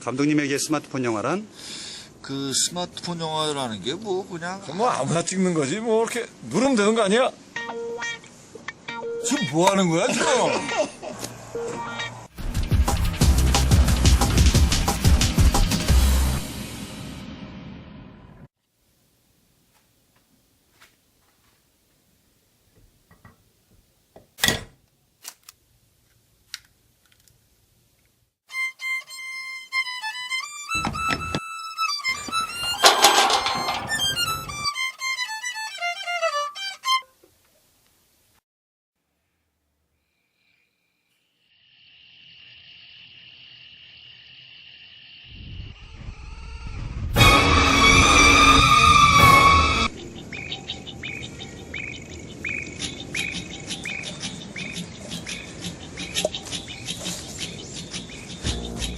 감독님에게 스마트폰 영화란 그 스마트폰 영화라는 게 뭐 그냥 뭐 아무나 찍는 거지 뭐 이렇게 누르면 되는 거 아니야? 지금 뭐 하는 거야 지금?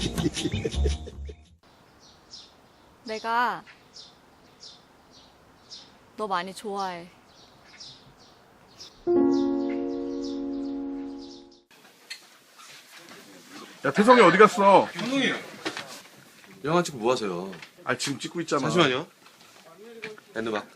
내가 너 많이 좋아해. 야 태성이 어디 갔어? 영화 찍고 뭐 하세요? 아 지금 찍고 있잖아. 잠시만요. 랜드막.